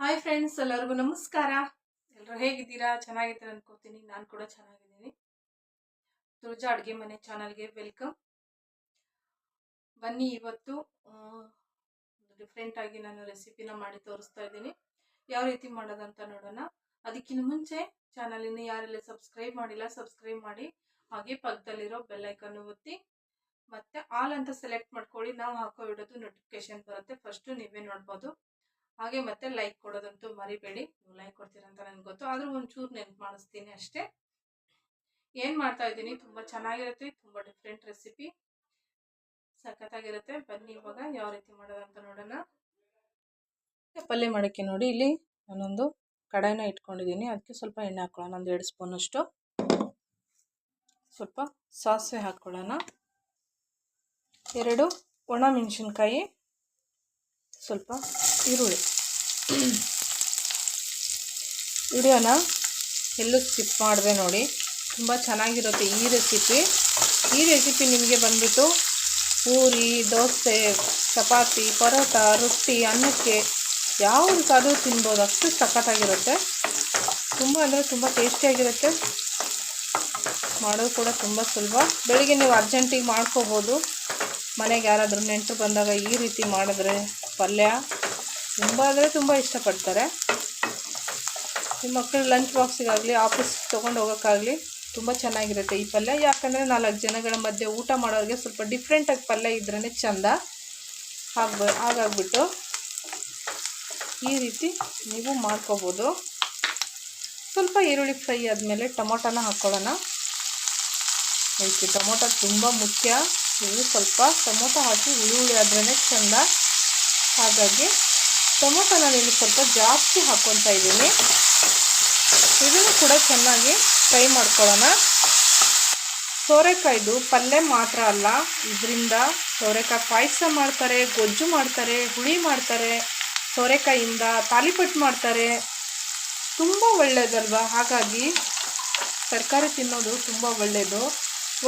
Hi friends ಎಲ್ಲರಿಗೂ ನಮಸ್ಕಾರ. ಎಲ್ಲರೂ ಹೇಗಿದ್ದೀರಾ? ಚೆನ್ನಾಗಿದ್ದೀರಾ ಅನ್ಕೋತೀನಿ. ನಾನು ಕೂಡ ಚೆನ್ನಾಗಿದ್ದೀನಿ. ತುಳಜಾ ಅಡುಗೆ ಮನೆ ಚಾನಲ್ಗೆ ವೆಲ್ಕಮ್ ಬನ್ನಿ ಇವತ್ತು ಡಿಫ್ರೆಂಟಾಗಿ ನಾನು ರೆಸಿಪಿನ ಮಾಡಿ ತೋರಿಸ್ತಾ ಇದ್ದೀನಿ. ಯಾವ ರೀತಿ ಮಾಡೋದಂತ ನೋಡೋಣ. ಅದಕ್ಕಿಂತ ಮುಂಚೆ ಚಾನಲಿನ ಯಾರೆಲ್ಲ ಸಬ್ಸ್ಕ್ರೈಬ್ ಮಾಡಿಲ್ಲ ಸಬ್ಸ್ಕ್ರೈಬ್ ಮಾಡಿ. ಹಾಗೆ ಪಕ್ಕದಲ್ಲಿರೋ ಬೆಲ್ಲೈಕನ್ನು ಒತ್ತಿ. ಮತ್ತೆ ಆಲ್ ಅಂತ ಸೆಲೆಕ್ಟ್ ಮಾಡ್ಕೊಳ್ಳಿ. ನಾವು ಹಾಕೋ ಇಡೋದು ನೋಟಿಫಿಕೇಶನ್ ಬರುತ್ತೆ. ಫಸ್ಟು ನೀವೇ ನೋಡ್ಬೋದು. ಹಾಗೆ ಮತ್ತೆ ಲೈಕ್ ಕೊಡೋದಂತೂ ಮರಿಬೇಡಿ. ನೀವು ಲೈಕ್ ಕೊಡ್ತೀರಂತ ನನಗೆ ಗೊತ್ತು. ಆದರೂ ಒಂಚೂರು ನೆನ್ಪು ಮಾಡಿಸ್ತೀನಿ ಅಷ್ಟೇ. ಏನು ಮಾಡ್ತಾ ಇದ್ದೀನಿ? ತುಂಬ ಚೆನ್ನಾಗಿರುತ್ತೆ, ತುಂಬ ಡಿಫ್ರೆಂಟ್ ರೆಸಿಪಿ ಸಖತ್ತಾಗಿರುತ್ತೆ. ಬನ್ನಿ ಇವಾಗ ಯಾವ ರೀತಿ ಮಾಡೋದಂತ ನೋಡೋಣ. ಪಲ್ಯ ಮಾಡೋಕ್ಕೆ ನೋಡಿ, ಇಲ್ಲಿ ನಾನೊಂದು ಕಡಾಯಿನ ಇಟ್ಕೊಂಡಿದ್ದೀನಿ. ಅದಕ್ಕೆ ಸ್ವಲ್ಪ ಎಣ್ಣೆ ಹಾಕ್ಕೊಳ್ಳೋಣ ಒಂದು ಎರಡು ಸ್ಪೂನಷ್ಟು ಸ್ವಲ್ಪ ಸಾಸಿವೆ ಹಾಕ್ಕೊಳ್ಳೋಣ ಎರಡು ಒಣ ಮೆಣಸಿನ್ಕಾಯಿ, ಸ್ವಲ್ಪ ಈರುಳ್ಳಿ. ವಿಡಿಯೋನ ಎಲ್ಲೂ ಸ್ಕಿಪ್ ಮಾಡಿದೆ ನೋಡಿ. ತುಂಬ ಚೆನ್ನಾಗಿರುತ್ತೆ ಈ ರೆಸಿಪಿ. ಈ ರೆಸಿಪಿ ನಿಮಗೆ ಬಂದ್ಬಿಟ್ಟು ಪೂರಿ, ದೋಸೆ, ಚಪಾತಿ, ಪರೋಟ, ರೊಟ್ಟಿ, ಅನ್ನಕ್ಕೆ ಯಾವುದಕ್ಕಾದರೂ ತಿನ್ಬೋದು. ಅಷ್ಟು ಸಖತ್ತಾಗಿರುತ್ತೆ. ತುಂಬ ಅಂದರೆ ತುಂಬ ಟೇಸ್ಟಿಯಾಗಿರುತ್ತೆ. ಮಾಡೋದು ಕೂಡ ತುಂಬ ಸುಲಭ. ಬೆಳಿಗ್ಗೆ ನೀವು ಅರ್ಜೆಂಟಿಗೆ ಮಾಡ್ಕೋಬೋದು. ಮನೆಗೆ ಯಾರಾದರೂ ನೆಂಟರು ಬಂದಾಗ ಈ ರೀತಿ ಮಾಡಿದ್ರೆ ಪಲ್ಯ ತುಂಬ ಅಂದರೆ ತುಂಬ ಇಷ್ಟಪಡ್ತಾರೆ. ನಿಮ್ಮ ಮಕ್ಕಳು ಲಂಚ್ ಬಾಕ್ಸಿಗಾಗಲಿ ಆಫೀಸ್ ತೊಗೊಂಡು ಹೋಗೋಕ್ಕಾಗಲಿ ತುಂಬ ಚೆನ್ನಾಗಿರುತ್ತೆ ಈ ಪಲ್ಯ. ಯಾಕಂದರೆ ನಾಲ್ಕು ಜನಗಳ ಮಧ್ಯೆ ಊಟ ಮಾಡೋರಿಗೆ ಸ್ವಲ್ಪ ಡಿಫ್ರೆಂಟಾಗಿ ಪಲ್ಯ ಇದ್ರೇ ಚೆಂದ. ಆಗ್ಬ ಹಾಗಾಗ್ಬಿಟ್ಟು ಈ ರೀತಿ ನೀವು ಮಾಡ್ಕೋಬೋದು. ಸ್ವಲ್ಪ ಈರುಳ್ಳಿ ಫ್ರೈ ಆದಮೇಲೆ ಟೊಮೊಟೊನ ಹಾಕ್ಕೊಳ್ಳೋಣ ಇದಕ್ಕೆ ಟೊಮೊಟೊ ತುಂಬ ಮುಖ್ಯ. ನೀವು ಸ್ವಲ್ಪ ಟೊಮೊಟೊ ಹಾಕಿ ಹುಳಿ ಆದ್ರೇ ಚೆಂದ. ಹಾಗಾಗಿ ಟೊಮೊಟೊ ನಾನು ಸ್ವಲ್ಪ ಜಾಸ್ತಿ ಹಾಕ್ಕೊತಾ ಇದ್ದೀನಿ. ಇದನ್ನು ಕೂಡ ಚೆನ್ನಾಗಿ ಫ್ರೈ ಮಾಡ್ಕೊಳ್ಳೋಣ. ಸೋರೆಕಾಯ್ದು ಪಲ್ಯ ಮಾತ್ರ ಅಲ್ಲ, ಇದರಿಂದ ಸೋರೆಕಾಯಿ ಪಾಯಸ ಮಾಡ್ತಾರೆ, ಗೊಜ್ಜು ಮಾಡ್ತಾರೆ, ಹುಳಿ ಮಾಡ್ತಾರೆ, ಸೋರೆಕಾಯಿಂದ ತಾಲಿಪಟ್ಟು ಮಾಡ್ತಾರೆ. ತುಂಬ ಒಳ್ಳೆಯದಲ್ವ ಹಾಗಾಗಿ ತರಕಾರಿ ತಿನ್ನೋದು ತುಂಬ ಒಳ್ಳೆಯದು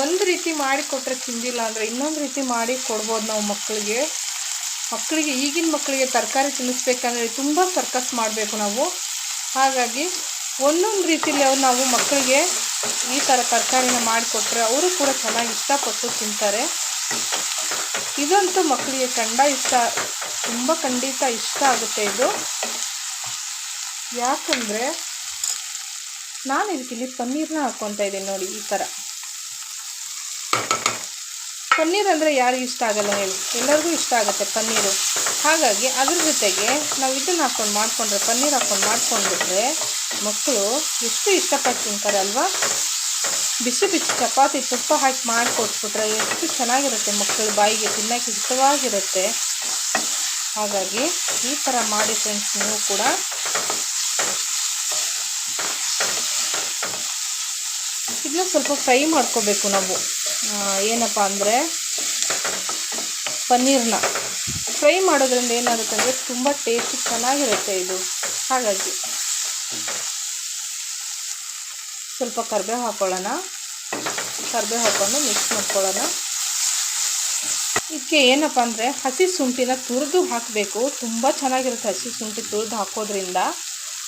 ಒಂದು ರೀತಿ ಮಾಡಿ ಕೊಟ್ಟರೆ ತಿಂದಿಲ್ಲ ಅಂದರೆ ಇನ್ನೊಂದು ರೀತಿ ಮಾಡಿ ಕೊಡ್ಬೋದು ನಾವು ಮಕ್ಕಳಿಗೆ. ಮಕ್ಕಳಿಗೆ, ಈಗಿನ ಮಕ್ಕಳಿಗೆ ತರಕಾರಿ ತಿನ್ನಿಸ್ಬೇಕಂದ್ರೆ ತುಂಬ ಸರ್ಕಸ್ ಮಾಡಬೇಕು ನಾವು. ಹಾಗಾಗಿ ಒಂದೊಂದು ರೀತಿಲಿ ಅವ್ರು ನಾವು ಮಕ್ಕಳಿಗೆ ಈ ಥರ ತರಕಾರಿನ ಮಾಡಿಕೊಟ್ರೆ ಅವರು ಕೂಡ ಚೆನ್ನಾಗಿ ಇಷ್ಟಪಟ್ಟು ತಿಂತಾರೆ. ಇದಂತೂ ಮಕ್ಕಳಿಗೆ ಕಂಡ ಇಷ್ಟ, ತುಂಬ ಖಂಡಿತ ಇಷ್ಟ ಆಗುತ್ತೆ ಇದು. ಯಾಕಂದರೆ ನಾನು ಇದಕ್ಕಿಲ್ಲಿ ಪನ್ನೀರನ್ನ ಹಾಕ್ಕೊತಾ ಇದ್ದೀನಿ ನೋಡಿ ಈ ಥರ ಪನ್ನೀರ್ ಅಂದರೆ ಯಾರಿಗೂ ಇಷ್ಟ ಆಗಲ್ಲ ಹೇಳಿ. ಎಲ್ಲರಿಗೂ ಇಷ್ಟ ಆಗುತ್ತೆ ಪನ್ನೀರು. ಹಾಗಾಗಿ ಅದ್ರ ಜೊತೆಗೆ ನಾವು ಇದನ್ನು ಹಾಕ್ಕೊಂಡು ಮಾಡಿಕೊಂಡ್ರೆ, ಪನ್ನೀರ್ ಹಾಕ್ಕೊಂಡು ಮಾಡ್ಕೊಂಡ್ಬಿಟ್ರೆ ಮಕ್ಕಳು ಎಷ್ಟು ಇಷ್ಟಪಟ್ಟು ತಿಂತಾರೆ ಅಲ್ವಾ? ಬಿಸಿ ಬಿಸಿ ಚಪಾತಿ ತುಪ್ಪ ಹಾಕಿ ಮಾಡಿಕೊಟ್ಬಿಟ್ರೆ ಎಷ್ಟು ಚೆನ್ನಾಗಿರುತ್ತೆ ಮಕ್ಕಳು ಬಾಯಿಗೆ ತಿನ್ನೋಕ್ಕೆ, ಇಷ್ಟವಾಗಿರುತ್ತೆ. ಹಾಗಾಗಿ ಈ ಥರ ಮಾಡಿ ಫ್ರೆಂಡ್ಸ್ ನೀವು ಕೂಡ. ಇದನ್ನ ಸ್ವಲ್ಪ ಫ್ರೈ ಮಾಡ್ಕೋಬೇಕು ನಾವು. ಏನಪ್ಪ ಅಂದರೆ ಪನ್ನೀರ್ನ ಫ್ರೈ ಮಾಡೋದ್ರಿಂದ ಏನಾಗುತ್ತೆ ಅಂದರೆ ತುಂಬ ಟೇಸ್ಟ್ ಚೆನ್ನಾಗಿರುತ್ತೆ ಇದು. ಹಾಗಾಗಿ ಸ್ವಲ್ಪ ಕರಿಬೇವು ಹಾಕ್ಕೊಳ್ಳೋಣ ಕರಿಬೇವು ಹಾಕ್ಕೊಂಡು ಮಿಕ್ಸ್ ಮಾಡ್ಕೊಳ್ಳೋಣ. ಇದಕ್ಕೆ ಏನಪ್ಪ ಅಂದರೆ ಹಸಿ ಶುಂಠಿನ ತುರಿದು ಹಾಕಬೇಕು. ತುಂಬ ಚೆನ್ನಾಗಿರುತ್ತೆ ಹಸಿ ಶುಂಠಿ ತುರಿದು ಹಾಕೋದ್ರಿಂದ.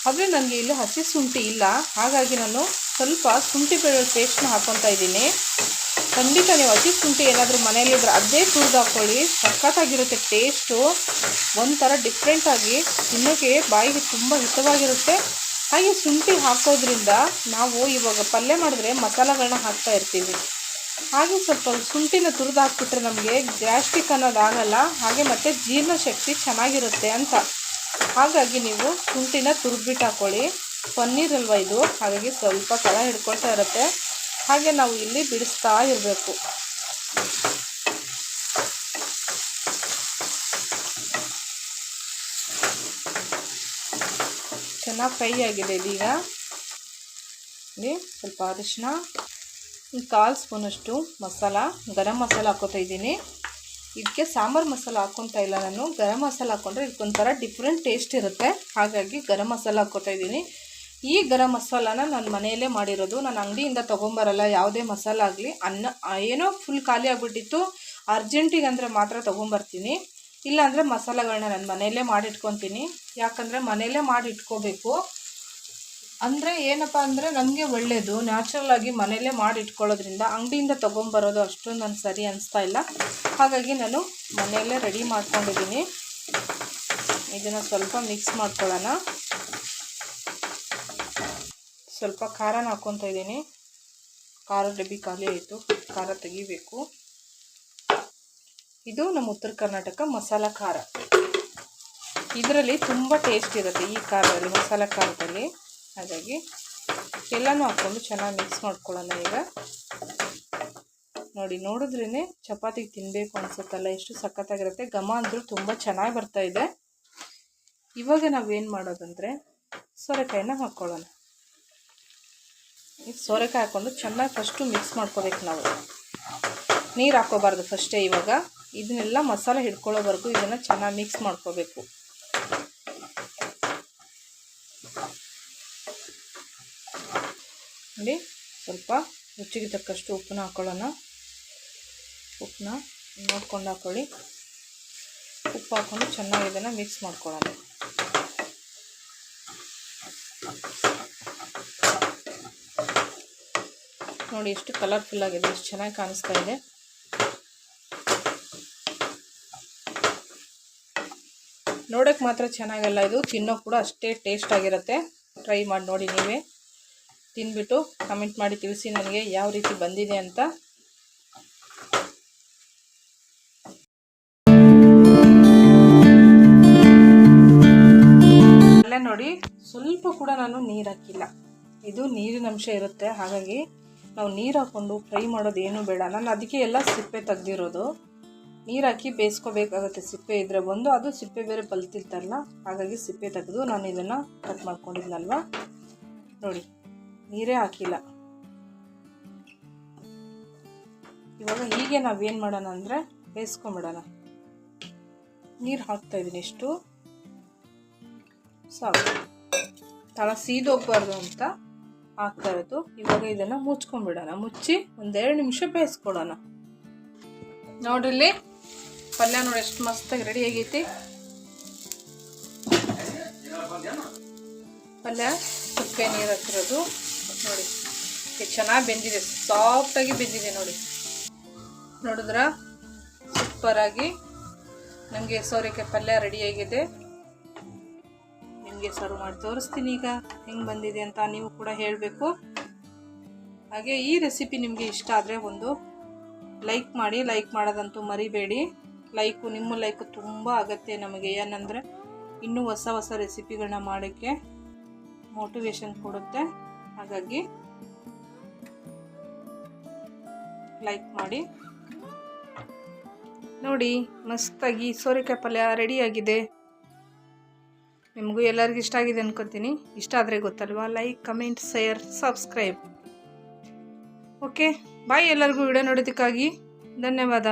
ಆದರೆ ನನಗೆ ಇಲ್ಲಿ ಹಸಿ ಶುಂಠಿ ಇಲ್ಲ. ಹಾಗಾಗಿ ನಾನು ಸ್ವಲ್ಪ ಶುಂಠಿ ಬೆಳ್ಳುಳ್ಳಿ ಪೇಸ್ಟ್ನ ಹಾಕ್ಕೊತಾ ಇದ್ದೀನಿ. ಖಂಡಿತ ನೀವು ಹಸಿ ಶುಂಠಿ ಏನಾದರೂ ಮನೇಲಿದ್ರೆ ಅದೇ ತುರಿದು ಹಾಕ್ಕೊಳ್ಳಿ. ಸಖತ್ತಾಗಿರುತ್ತೆ ಟೇಸ್ಟು. ಒಂಥರ ಡಿಫ್ರೆಂಟಾಗಿ ತಿನ್ನೋಕ್ಕೆ ಬಾಯಿಗೆ ತುಂಬ ಹಿತವಾಗಿರುತ್ತೆ. ಹಾಗೆ ಶುಂಠಿ ಹಾಕೋದ್ರಿಂದ ನಾವು ಇವಾಗ ಪಲ್ಯ ಮಾಡಿದ್ರೆ ಮಸಾಲೆಗಳನ್ನ ಹಾಕ್ತಾ ಇರ್ತೀವಿ. ಹಾಗೆ ಸ್ವಲ್ಪ ಶುಂಠಿನ ತುರಿದು ಹಾಕ್ಬಿಟ್ರೆ ನಮಗೆ ಗ್ಯಾಸ್ಟ್ರಿಕ್ ಅನ್ನೋದಾಗಲ್ಲ ಹಾಗೆ ಮತ್ತು ಜೀರ್ಣಶಕ್ತಿ ಚೆನ್ನಾಗಿರುತ್ತೆ ಅಂತ. ಹಾಗಾಗಿ ನೀವು ಶುಂಠಿನ ತುರಿದ್ಬಿಟ್ಟು ಹಾಕ್ಕೊಳ್ಳಿ. ಪನ್ನೀರ್ ಅಲ್ವಾ ಇದು? ಹಾಗಾಗಿ ಸ್ವಲ್ಪ ಕಳ ಹಿಡ್ಕೊಳ್ತಾ ಇರುತ್ತೆ. ಹಾಗೆ ನಾವು ಇಲ್ಲಿ ಬಿಡಿಸ್ತಾ ಇರಬೇಕು. ಚೆನ್ನಾಗಿ ಫ್ರೈ ಆಗಿದೆ ಇದೀಗ ಇಲ್ಲಿ ಸ್ವಲ್ಪ ಅರಿಶಿನ ಒಂದು ಕಾಲು ಸ್ಪೂನಷ್ಟು ಮಸಾಲ, ಗರಂ ಮಸಾಲ ಹಾಕೋತಾ ಇದ್ದೀನಿ. ಇದಕ್ಕೆ ಸಾಂಬಾರು ಮಸಾಲ ಹಾಕ್ಕೊತಾ ಇಲ್ಲ ನಾನು. ಗರಂ ಮಸಾಲ ಹಾಕ್ಕೊಂಡ್ರೆ ಇದಕ್ಕೊಂಥರ ಡಿಫ್ರೆಂಟ್ ಟೇಸ್ಟ್ ಇರುತ್ತೆ. ಹಾಗಾಗಿ ಗರಂ ಮಸಾಲ ಹಾಕ್ಕೊತಾ ಇದ್ದೀನಿ. ಈ ಗರಂ ಮಸಾಲಾನ ನಾನು ಮನೆಯಲ್ಲೇ ಮಾಡಿರೋದು. ನಾನು ಅಂಗಡಿಯಿಂದ ತೊಗೊಂಬರಲ್ಲ, ಯಾವುದೇ ಮಸಾಲ ಆಗಲಿ, ಅನ್ನ, ಏನೋ ಫುಲ್ ಖಾಲಿ ಆಗಿಬಿಟ್ಟಿತ್ತು. ಅರ್ಜೆಂಟಿಗೆ ಅಂದರೆ ಮಾತ್ರ ತೊಗೊಂಬರ್ತೀನಿ. ಇಲ್ಲಾಂದರೆ ಮಸಾಲಗಳನ್ನ ನಾನು ಮನೆಯಲ್ಲೇ ಮಾಡಿಟ್ಕೊತೀನಿ. ಯಾಕಂದರೆ ಮನೆಯಲ್ಲೇ ಮಾಡಿ ಇಟ್ಕೋಬೇಕು ಅಂದರೆ ಏನಪ್ಪ ಅಂದರೆ ನಮಗೆ ಒಳ್ಳೆಯದು ನ್ಯಾಚುರಲ್ ಆಗಿ ಮನೆಯಲ್ಲೇ ಮಾಡಿ ಇಟ್ಕೊಳ್ಳೋದ್ರಿಂದ ಅಂಗಡಿಯಿಂದ ತೊಗೊಂಬರೋದು ಅಷ್ಟು ನಾನು ಸರಿ ಅನಿಸ್ತಾ ಇಲ್ಲ. ಹಾಗಾಗಿ ನಾನು ಮನೆಯಲ್ಲೇ ರೆಡಿ ಮಾಡ್ಕೊಂಡಿದ್ದೀನಿ. ಇದನ್ನು ಸ್ವಲ್ಪ ಮಿಕ್ಸ್ ಮಾಡ್ಕೊಳ್ಳೋಣ. ಸ್ವಲ್ಪ ಖಾರನ ಹಾಕ್ಕೊತಾ ಇದ್ದೀನಿ. ಖಾರ ಡಬ್ಬಿ ಖಾಲಿ ಆಯಿತು. ಖಾರ ತೆಗಿಬೇಕು. ಇದು ನಮ್ಮ ಉತ್ತರ ಕರ್ನಾಟಕ ಮಸಾಲ ಖಾರ. ಇದರಲ್ಲಿ ತುಂಬ ಟೇಸ್ಟ್ ಇರುತ್ತೆ ಈ ಖಾರದಲ್ಲಿ, ಮಸಾಲ ಖಾರದಲ್ಲಿ. ಹಾಗಾಗಿ ಎಲ್ಲನೂ ಹಾಕ್ಕೊಂಡು ಚೆನ್ನಾಗಿ ಮಿಕ್ಸ್ ಮಾಡ್ಕೊಳ್ಳೋಣ ಈಗ. ನೋಡಿ ನೋಡಿದ್ರೇ ಚಪಾತಿಗೆ ತಿನ್ನಬೇಕು ಅನಿಸುತ್ತಲ್ಲ, ಎಷ್ಟು ಸಖತ್ತಾಗಿರುತ್ತೆ. ಘಮ ಅಂದರೂ ತುಂಬ ಚೆನ್ನಾಗಿ ಬರ್ತಾ ಇದೆ. ಇವಾಗ ನಾವೇನು ಮಾಡೋದಂದರೆ ಸೊರೆಕಾಯಿನ ಹಾಕ್ಕೊಳ್ಳೋಣ ಈ ಸೋರೆಕಾಯಿ ಹಾಕ್ಕೊಂಡು ಚೆನ್ನಾಗಿ ಫಸ್ಟು ಮಿಕ್ಸ್ ಮಾಡ್ಕೋಬೇಕು ನಾವು. ನೀರು ಹಾಕ್ಕೋಬಾರ್ದು ಫಸ್ಟೇ ಇವಾಗ. ಇದನ್ನೆಲ್ಲ ಮಸಾಲೆ ಹಿಡ್ಕೊಳ್ಳೋವರೆಗೂ ಇದನ್ನು ಚೆನ್ನಾಗಿ ಮಿಕ್ಸ್ ಮಾಡ್ಕೋಬೇಕು. ನೋಡಿ, ಸ್ವಲ್ಪ ರುಚಿಗೆ ತಕ್ಕಷ್ಟು ಉಪ್ಪನ್ನ ಹಾಕ್ಕೊಳ್ಳೋಣ ಉಪ್ಪನ್ನ ನೋಡ್ಕೊಂಡು ಹಾಕ್ಕೊಳ್ಳಿ ಉಪ್ಪು ಹಾಕ್ಕೊಂಡು ಚೆನ್ನಾಗಿ ಇದನ್ನು ಮಿಕ್ಸ್ ಮಾಡ್ಕೊಳ್ಳೋಣ. ನೋಡಿ ಎಷ್ಟು ಕಲರ್ಫುಲ್ ಆಗಿದೆ, ಎಷ್ಟು ಚೆನ್ನಾಗಿ ಕಾಣಿಸ್ತಾ ಇದೆ. ನೋಡೋಕ್ಕೆ ಮಾತ್ರ ಚೆನ್ನಾಗಲ್ಲ ಇದು ತಿನ್ನೋಕೆ ಕೂಡ ಅಷ್ಟೇ ಟೇಸ್ಟ್ ಆಗಿರುತ್ತೆ. ಟ್ರೈ ಮಾಡಿ ನೋಡಿ ನೀವೇ. ತಿಂದ್ಬಿಟ್ಟು ಕಮೆಂಟ್ ಮಾಡಿ ತಿಳಿಸಿ ನನಗೆ ಯಾವ ರೀತಿ ಬಂದಿದೆ ಅಂತ. ನೋಡಿ, ಸ್ವಲ್ಪ ಕೂಡ ನಾನು ನೀರು ಹಾಕಿಲ್ಲ. ಇದು ನೀರಿನ ಅಂಶ ಇರುತ್ತೆ, ಹಾಗಾಗಿ ನಾವು ನೀರು ಹಾಕ್ಕೊಂಡು ಫ್ರೈ ಮಾಡೋದು ಏನೂ ಬೇಡ. ನಾನು ಅದಕ್ಕೆ ಎಲ್ಲ ಸಿಪ್ಪೆ ತೆಗ್ದಿರೋದು. ನೀರು ಹಾಕಿ ಬೇಯಿಸ್ಕೋಬೇಕಾಗುತ್ತೆ ಸಿಪ್ಪೆ ಇದ್ರೆ ಬಂದು, ಅದು ಸಿಪ್ಪೆ ಬೇರೆ ಬಲ್ತಿರ್ತಾರಲ್ಲ ಹಾಗಾಗಿ ಸಿಪ್ಪೆ ತೆಗೆದು ನಾನು ಇದನ್ನು ಕಟ್ ಮಾಡ್ಕೊಂಡಿದ್ನಲ್ವ? ನೋಡಿ, ನೀರೇ ಹಾಕಿಲ್ಲ. ಇವಾಗ ಹೀಗೆ ನಾವೇನು ಮಾಡೋಣ ಅಂದರೆ, ಬೇಯಿಸ್ಕೊಂಬಿಡೋಣ. ನೀರು ಹಾಕ್ತಾಯಿದ್ದೀನಿ ಇಷ್ಟು. ಸಾಕು. ತಳ ಸೀದೋಗ್ಬಾರ್ದು ಅಂತ ಹಾಕ್ತಾ ಇರೋದು. ಇವಾಗ ಇದನ್ನು ಮುಚ್ಕೊಂಡ್ಬಿಡೋಣ. ಮುಚ್ಚಿ ಒಂದೆರಡು ನಿಮಿಷ ಬೇಯಿಸ್ಕೊಡೋಣ ನೋಡ್ರಿ ಪಲ್ಯ ನೋಡಿ ಎಷ್ಟು ಮಸ್ತಾಗಿ ರೆಡಿ ಆಗೈತಿ. ಪಲ್ಯ ಸುಪ್ಪೆ ನೀರು ಹಾಕಿರೋದು ನೋಡಿ ಎಷ್ಟು ಚೆನ್ನಾಗಿ ಬೆಂದಿದೆ. ಸಾಫ್ಟಾಗಿ ಬೆಂದಿದೆ ನೋಡಿ. ನೋಡಿದ್ರ? ಸೂಪರಾಗಿ ನಮಗೆ ಸೋರೆಕಾಯಿ ಪಲ್ಯ ರೆಡಿಯಾಗಿದೆ ನಿಮಗೆ ಸರ್ವ್ ಮಾಡಿ ತೋರಿಸ್ತೀನಿ ಈಗ. ಹೆಂಗೆ ಬಂದಿದೆ ಅಂತ ನೀವು ಕೂಡ ಹೇಳಬೇಕು. ಹಾಗೆ ಈ ರೆಸಿಪಿ ನಿಮಗೆ ಇಷ್ಟ ಆದರೆ ಒಂದು ಲೈಕ್ ಮಾಡಿ ಲೈಕ್ ಮಾಡೋದಂತೂ ಮರಿಬೇಡಿ. ಲೈಕು ನಿಮ್ಮ ಲೈಕ್ ತುಂಬ ಅಗತ್ಯ ನಮಗೆ. ಏನಂದರೆ ಇನ್ನೂ ಹೊಸ ಹೊಸ ರೆಸಿಪಿಗಳನ್ನ ಮಾಡೋಕ್ಕೆ ಮೋಟಿವೇಶನ್ ಕೊಡುತ್ತೆ. ಹಾಗಾಗಿ ಲೈಕ್ ಮಾಡಿ. ನೋಡಿ, ಮಸ್ತಾಗಿ ಸೋರೆಕಾಯಿ ಪಲ್ಯ ರೆಡಿಯಾಗಿದೆ ನಿಮಗೂ ಎಲ್ಲರಿಗೂ ಇಷ್ಟ ಆಗಿದೆ ಅನ್ಕೊತೀನಿ. ಇಷ್ಟ ಆದರೆ ಗೊತ್ತಲ್ವಾ? Like comment share subscribe okay bye ಎಲ್ಲರಿಗೂ ವಿಡಿಯೋ ನೋಡೋದಕ್ಕಾಗಿ. ಧನ್ಯವಾದ.